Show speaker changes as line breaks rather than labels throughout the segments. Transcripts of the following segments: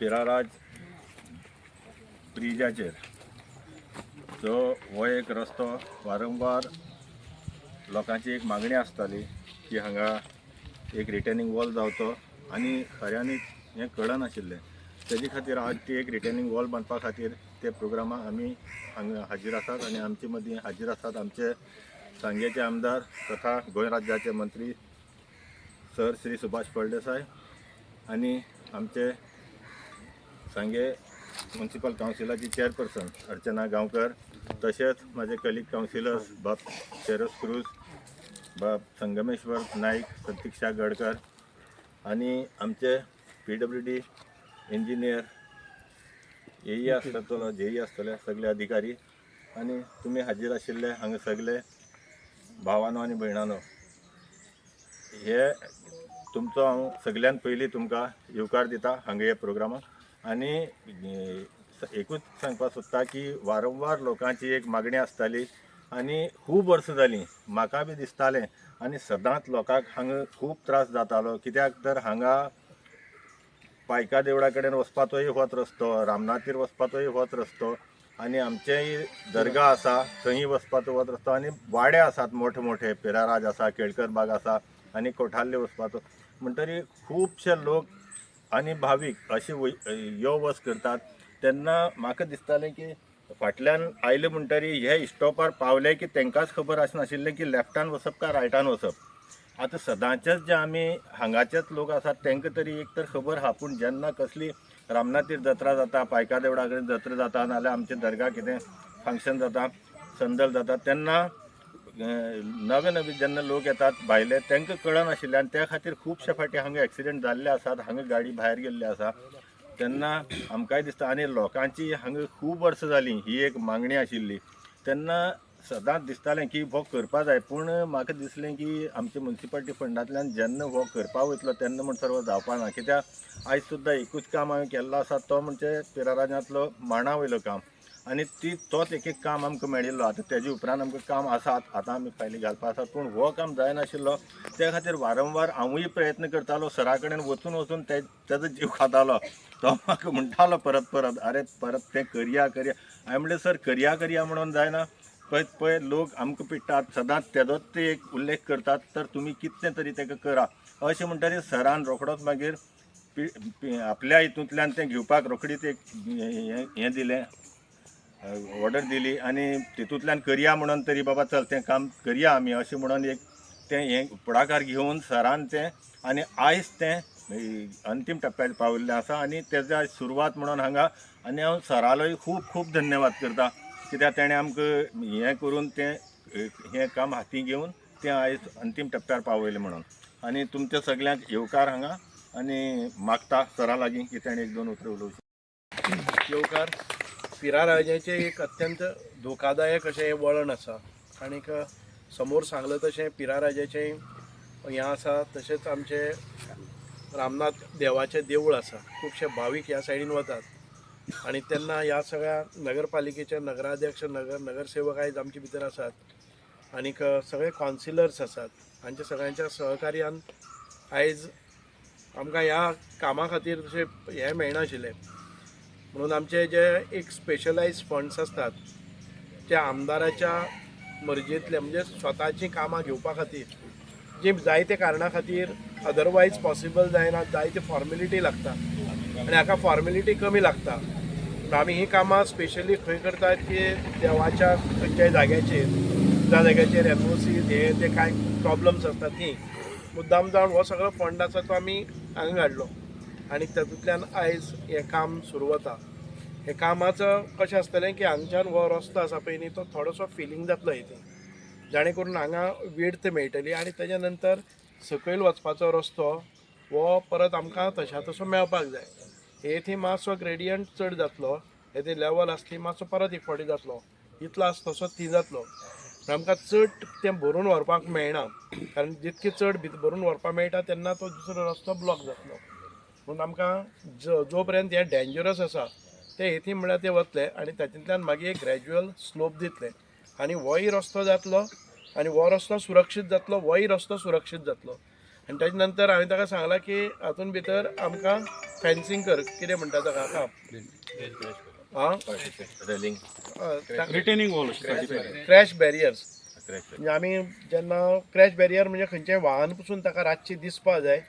पिराराज ब्रिजाचेर. जो हो एक रस्तो वारंवार लोकांची एक मागणी आसताली की हांगा एक रिटर्निंग वॉल जावचो आनी खऱ्यांनीच हें कळनाशिल्लें तेजे खातीर आज ती एक रिटर्निंग वॉल बांदपा खातीर ते प्रोग्रामाक आमी हांगा हाजीर आसात आनी आमचे मदीं हाजीर आसात आमचे सांगेचे आमदार तथा गोंय राज्याचे मंत्री सर श्री सुभाष फळदेसाय आनी आमचे सांगे म्युन्सिपल कावन्सिलाची चेअरपर्सन अर्चना गांवकर तशेंच माझे कलीग कावन्सिलर्स बाब शेरस क्रूज बाब संगमेश्वर नाईक प्रतीक्षा गडकर आणि आमचे पी डब्ल्यू डी इंजिनियर येई आसतलो जेई आसतले सगळे अधिकारी. आणि तुम्ही हाजीर आशिल्ले हांगा सगळे भावानो आनी भयणानो हे तुमचो हांव सगळ्यान पयलीं तुमकां येवकार दिता हांगा हे प्रोग्रामाक आनी एकूच सांगपाक सोदता की वारंवार लोकांची एक मागणी आसताली आनी खूब वर्सां जालीं म्हाका बी दिसतालें आनी सदांच लोकांक हांगा खूब त्रास जातालो. कित्याक तर हांगा पायका देवळा कडेन वचपाचोय होच रस्तो रामनाथीर वचपाचोय होच रस्तो आनी आमचेय दर्गा आसा थंय वचपाचो होच रस्तो. आनी वाडे आसात मोठे मोठे पेराराज आसा केळकर बाग आसा आनी कोठारले वचपाचो म्हणटरी खुबशे लोक आनी भावीक अशी यो वच करतात. तेन्ना म्हाका दिसतालें की फाटल्यान आयले म्हणटरी हे स्टॉपार पावले की तांकांच खबर आसनाशिल्लें की लेफ्टान वचप काय रायटान वचप आतां सदांचेच जे आमी हांगाचेच लोक आसात तांकां तरी एक तर खबर आहा पूण जेन्ना कसली रामनाथीर जात्रा जाता पायका देवळा कडेन जात्रा जाता नाल्यार आमचे दर्गा कितें फंक्शन जाता संदल जाता तेन्ना नवे नवे जेन्ना लोक येतात भायले तांकां कळनाशिल्ले आनी त्या खातीर खुबशे फाटी हांगा एक्सिडेंट जाल्ले आसात हांगा गाडी भायर गेल्ली आसा तेन्ना आमकांय दिसता आनी लोकांची हांगा खूब वर्सां जालीं ही एक मागणी आशिल्ली. तेन्ना सदांच दिसतालें की हो करपा जाय पूण म्हाका दिसलें की आमच्या मुन्सिपाल्टी फंडांतल्यान जेन्ना हो करपा वयतलो तेन्ना म्हणसर हो जावपा ना. कित्याक आयज सुद्दां एकूच काम हांवें केल्लो आसा तो म्हणजे पिराराजांतलो मांडा वयलो काम. आनी ती तोच एक एक काम आमकां मेळिल्लो. आतां तेजे उपरांत आमकां काम आसात आतां आमी फायली घालपा आसात पूण हो काम जायनाशिल्लो. त्या खातीर वारंवार हांवूय प्रयत्न करतालो. सरा कडेन वचून वचून ते तेजो जीव खातालो. तो म्हाका म्हणटालो परत परत आरे परत तें करया करया. हांवें म्हणलें सर करया करया म्हणून जायना. पळय पळय लोक आमकां पिट्टात सदांच तेजोच ते एक उल्लेख करतात. तर तुमी कितें तरी ताका करा. अशें म्हणटरी सरान रोखडोच मागीर आपल्या हितूंतल्यान तें घेवपाक रोखडीच एक हें दिलें. ऑर्डर दिली आनी तितूंतल्यान करया म्हणून तरी बाबा चल तें काम करया आमी अशें म्हणून एक तें हें फुडाकार घेवन सरान तें आनी आयज तें अंतीम टप्प्यार पाविल्लें आसा आनी तेज्या आयज सुरवात म्हणून हांगा आनी हांव सरालोय खूब खूब धन्यवाद करता. कित्याक तेणें आमकां हें करून तें हें काम हाती घेवन तें आयज अंतीम टप्प्यार पावयलें म्हणून. आनी तुमच्या सगळ्यांक येवकार हांगा आनी मागता सरा लागीं की तेणें एक दोन उतरां उलोवचें
येवकार. पिरा राजाचें एक अत्यंत धोकादायक अशें हें वळण आसा आनीक समोर सांगलें तशें पिरा राजाचें हें आसा तशेंच आमचें रामनाथ देवाचें देवूळ आसा खुबशे भावीक ह्या सायडीन वतात. आनी तेन्ना ह्या सगळ्या नगरपालिकेचे नगराध्यक्ष नगर नगरसेवक आयज आमचे भितर आसात आनीक सगळे कावन्सिलर्स आसात हांच्या सगळ्यांच्या सहकार्यान आयज आमकां ह्या कामा खातीर तशें हें मेळनाशिल्लें. म्हणून आमचे जे एक स्पेशलाइज फंड्स असतात ते आमदाराच्या मर्जेंतले म्हणजे स्वताची कामां घेवपा खातीर जी जायते कारणा खातीर अदरवायज पॉसिबल जायना जायते फॉर्मेलिटी लागता आनी हाका फॉर्मेलिटी कमी लागता म्हणून आमी ही कामां स्पेशली खंय करतात की देवाच्या खंयच्याय जाग्याचेर ज्या जाग्याचेर एनओसी हे ते कांय प्रॉब्लम्स आसतात ती मुद्दाम जावन हो सगळो फंड आसा तो आमी हांगा काडलो आनी तातूंतल्यान आयज हें काम सुरू जाता हे कामाचं कशें आसतलें की हांगच्यान हो रस्तो आसा पळय न्ही तो थोडोसो फिलींग जातलो इथे. जाणे करून हांगा विड्थ मेळटली आनी तेज्या नंतर सकयल वचपाचो रस्तो हो परत आमकां तशा तसो मेळपाक जाय. येथी मातसो ग्रेडियंट चड जातलो येथे लेवल आसली मातसो परत एक फावटी जातलो. इतलो आसा तसो ती जातलो. आमकां चड तें भरून व्हरपाक मेळना. कारण जितकें चड भितर भरून व्हरपाक मेळटा तेन्ना तो दुसरो रस्तो ब्लॉक जातलो. म्हणून आमकां जो जो पर्यंत हे डेंजरस आसा ते येथी म्हळ्यार ते वतले आनी तातूंतल्यान मागीर एक ग्रॅज्युअल स्लोप दितले. आनी होय रस्तो जातलो आनी हो रस्तो सुरक्षीत जातलो होय रस्तो सुरक्षीत जातलो. आनी ताजे नंतर हांवें ताका सांगलां की हातून भितर आमकां फेन्सिंग कर कितें म्हणटा ताका? हां.
Railing
retaining wall
crash barriers म्हणजे आमी जेन्ना क्रॅश बॅरियर म्हणजे खंयचें वाहन पसून ताका रातची दिसपा जाय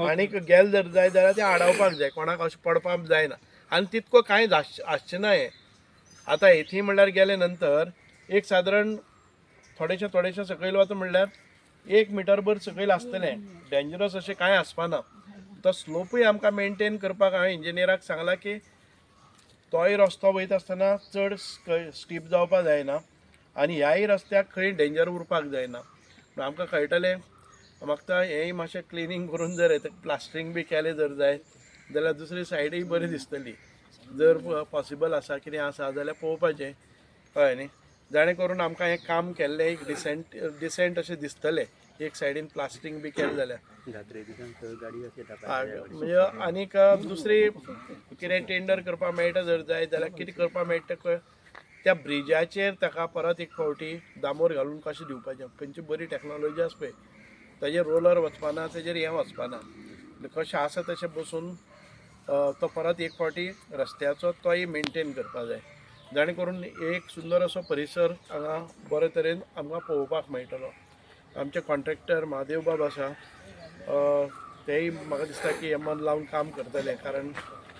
आनीक गेल जर जाय जाल्यार तें आडावपाक जाय कोणाक अशें पडपाक जायना. आनी तितको कांय आस आसचें ना हें आतां येथी म्हणल्यार गेले नंतर एक सादारण थोडेशें थोडेशें सकयल वता म्हणल्यार एक मिटर भर सकयल आसतलें. डेंजरस अशें कांय आसपाना. तो स्लोपूय आमकां मेनटेन करपाक हांवें इंजिनियराक सांगलां की तोय रस्तो वयता आसतना चड स्टीप जावपाक जायना. आनी ह्याय रस्त्याक खंय डेंजर उरपाक जायना. आमकां कळटलें म्हाका हेंय मातशें क्लिनींग करून जर प्लास्टरींग बी केलें जर जाय जाल्यार दुसरी सायडूय बरी दिसतली. जर पॉसिबल आसा कितें आसा जाल्यार पळोवपाचें कळ्ळें न्ही? जाणें करून आमकां हें काम केल्लें एक डिसेंट डिसेंट अशें दिसतलें. एक सायडीन प्लास्टरींग बी केलें जाल्यार म्हणजे आनीक दुसरी कितें टेंडर करपाक मेळटा जर जाय जाल्यार कितें करपाक मेळटा कळ त्या ब्रिजाचेर ताका परत एक फावटी दामोर घालून कशें दिवपाचें? खंयची बरी टॅक्नोलॉजी आसा पळय ताजेर रोलर वचपाना ताजेर हें वचपाना. कशें आसा तशें बसून तो परत एक फावटी रस्त्याचो तोय मेनटेन करपाक जाय. जाणे करून एक सुंदर असो परिसर हांगा बरे तरेन आमकां पळोवपाक मेळटलो. आमचे कॉन्ट्रॅक्टर महादेव बाब आसा तेय म्हाका दिसता की हे मन लावन काम करतले कारण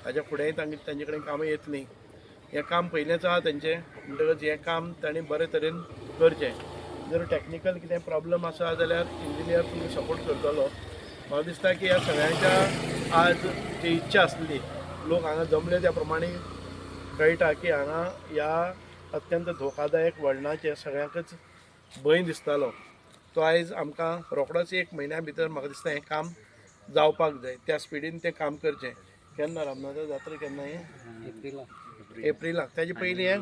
ताज्या फुडेंय तांचे तांचे कडेन कामां येतलीं हें काम पयलेंच आहा तेंचें म्हणटकच हें काम तांणी बरे तरेन करचें. जर टॅक्निकल कितें प्रॉब्लम आसा जाल्यार इंजिनियर तुमी सपोर्ट करतलो. म्हाका दिसता की ह्या सगळ्यांच्या आज जी इच्छा आसली लोक हांगा जमले त्या प्रमाणे कळटा की हांगा ह्या अत्यंत धोकादायक वळणाचे सगळ्यांकच भंय दिसतालो. तो आयज आमकां रोखडोच एक म्हयन्या भितर म्हाका दिसता हें काम जावपाक जाय. त्या स्पिडीन तें काम करचें. केन्ना रामनाथ जात्रा केन्ना हें? एप्रिलाक ताजे पयलीं हें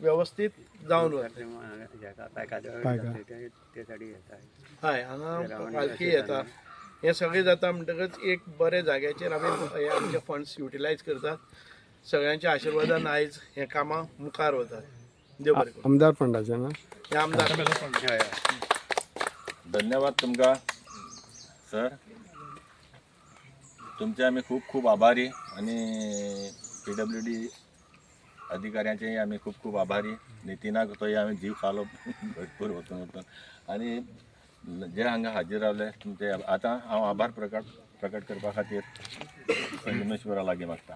वेवस्थीत जावन वता हय हांगा पालखी येता हें सगळें जाता म्हणटकच एक बरे जाग्याचेर आमी हे आमचे फंड्स युटिलायज करतात. सगळ्यांच्या आशिर्वादान आयज हें कामां मुखार वतात देव बरें
आमदार फंडाचे ना?
हे आमदार.
धन्यवाद तुमकां. सर तुमचे आमी खूब खूब आभारी आणि पी डब्ल्यू डी अधिकाऱ्यांचेय आमी खूब खूब आभारी. नितीनाक तोय आमी जीव खालो. भरपूर वचून वचून आणि जे हांगा हाजीर रावले तुमचे आतां हांव आभार प्रकट प्रकट करपा खातीर संगमेश्वरा लागीं मागता.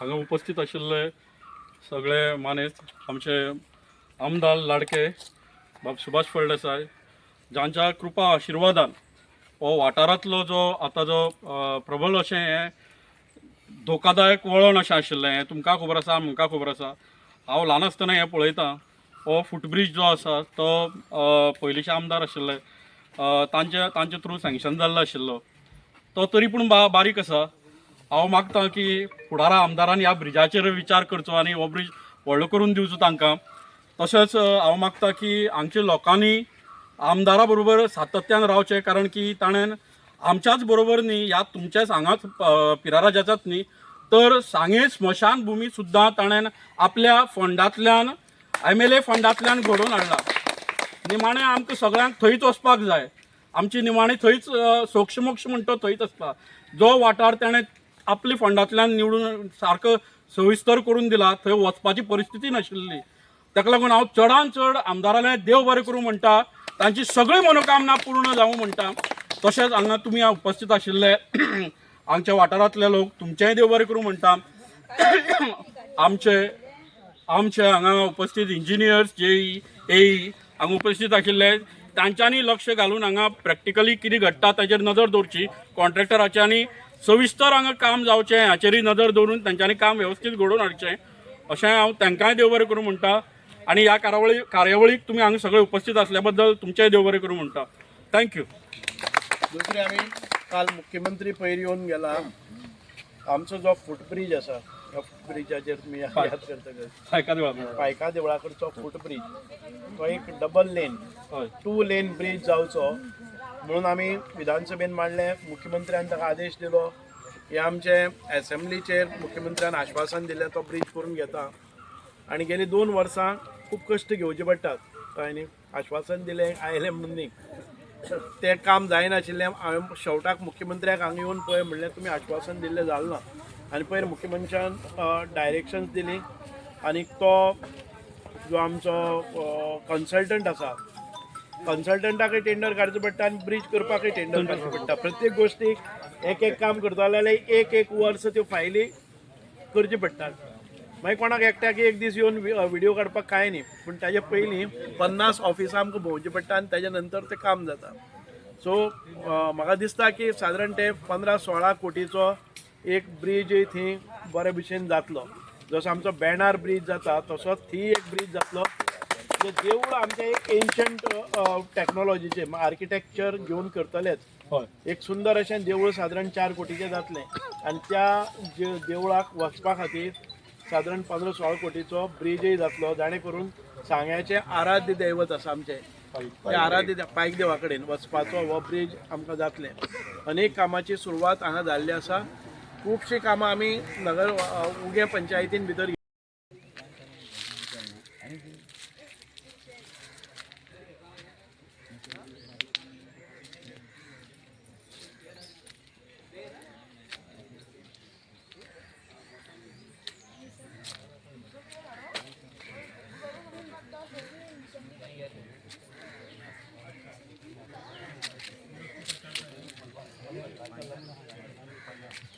हांगा उपस्थित आशिल्ले सगळे मानेस्त आमचे आमदार लाडके बाब सुभाष फळदेसाय जांच्या कृपा आशिर्वादान हो वाठारांतलो जो आतां जो प्रबळ अशें हें धोकादायक वळण अशें आशिल्लें. हें तुमकां खबर आसा म्हाका खबर आसा. हांव ल्हान आसतना हें पळयतां. हो फुटब्रीज जो आसा तो पयलींचे आमदार आशिल्ले. तांचे तांचे थ्रू सँक्शन जाल्लो आशिल्लो. तो तरी पूण बा बारीक आसा. हांव मागतां की फुडारा आमदारान ह्या ब्रिजाचेर विचार करचो आनी हो ब्रिज व्हडलो करून दिवचो तांकां. तशेंच हांव मागतां की हांगच्या लोकांनी आमदारा बरोबर सातत्यान रावचें कारण की ताणें आमच्याच बरोबर न्ही ह्या तुमच्याच हांगाच पिराराजाचाच न्ही तर सांगे स्मशान भुमी सुद्दां ताणें आपल्या फंडांतल्यान एम एल ए फंडांतल्यान घडोवन हाडला. निमाणें आमकां सगळ्यांक थंयच वचपाक जाय. आमची निमाणी थंयच सोक्षमोक्ष सोक्ष मोक्ष म्हणटा तो थंयच आसता. जो वाठार ताणें आपल्या फंडांतल्यान निवडून सारको सविस्तर करून दिला थंय वचपाची परिस्थिती नाशिल्ली. ताका लागून हांव चडान चड आमदारालें देव बरें करूं म्हणटा तांची सगळी मनोकामना पूर्ण जावं म्हणटा. तशेंच हांगा तुमी उपस्थित आशिल्ले आमच्या वाठारांतले लोक तुमचेंय देव बरें करूं म्हणटा आमचे आमचे हांगा उपस्थित इंजिनियर्स जे ई हांगा उपस्थित आशिल्ले तांच्यांनी लक्ष घालून हांगा प्रॅक्टिकली कितें घडटा ताचेर नदर दवरची कॉन्ट्रॅक्टराच्यांनी सविस्तर हांगा काम जावचें हाचेरय नदर दवरून तांच्यांनी काम वेवस्थीत घडोवन हाडचें अशें हांव तांकांय देव बरें करूं म्हणटा आनी ह्या कार्यावळी कार्यावळीक तुमी हांगा सगळे उपस्थित आसल्या बद्दल तुमचेय देव बरें करूं म्हणटा थँक्यू
दुसरे आमी काल मुख्यमंत्री पयर येवन गेला. आमचो जो फुटब्रीज आसा त्या ब्रिजाचेर तुमी याद करतकच
वेळा
पायका देवळा कडचो फुटब्रीज तो एक double lane two lane bridge जावचो म्हणून आमी विधानसभेन मांडले मुख्यमंत्र्यान ताका आदेश दिलो. हे आमचे असेंब्लीचेर मुख्यमंत्र्यान आश्वासन दिलें तो ब्रिज करून घेता. आनी गेली दोन वर्सां खूब कश्ट घेवचे पडटात कळ्ळें न्ही आश्वासन दिलें आयलें म्हणून तें काम जायनाशिल्लें हांवें शेवटाक मुख्यमंत्र्याक हांगा येवन पळय म्हणलें तुमी आश्वासन दिल्लें जालें ना. आनी पयर मुख्यमंत्र्यान डायरेक्शन्स दिली. आनी तो जो आमचो कन्सल्टंट आसा कन्सल्टंटाकय टेंडर काडचो पडटा आनी ब्रीज करपाकय टेंडर काडचो पडटा. प्रत्येक गोश्टीक एक एक काम करता जाल्यार एक एक वर्स त्यो फायली करच्यो पडटात. मागीर कोणाक एकट्याक एक दीस येवन व्हिडिओ काडपाक कांय न्ही पूण ताजे पयलीं पन्नास ऑफिसां आमकां भोंवचीं पडटा आनी ताजे नंतर तें काम जाता. सो म्हाका दिसता की सादारण ते पंदरा सोळा कोटीचो एक ब्रीज थंय बरे भशेन जातलो. जसो आमचो बेणार ब्रीज जाता तसोच थंय एक ब्रीज जातलो. देवूळ आमचें एक एन्शंट टॅक्नोलॉजीचें आर्किटेक्चर घेवन करतलेच
हय.
एक सुंदर अशें देवूळ सादारण चार कोटीचें जातलें. आनी त्या देवळाक वचपा खातीर सादारण पंदरा सोळा कोटीचो ब्रिजय जातलो जाणे करून सांग्याचें आराध्य दैवत आसा आमचें. त्या आराध्य पायक देवा कडेन वचपाचो हो ब्रिज आमकां जातलें. अनेक कामाची सुरवात हांगा जाल्ली आसा खुबशीं कामां आमी नगर उगे पंचायतीन भितर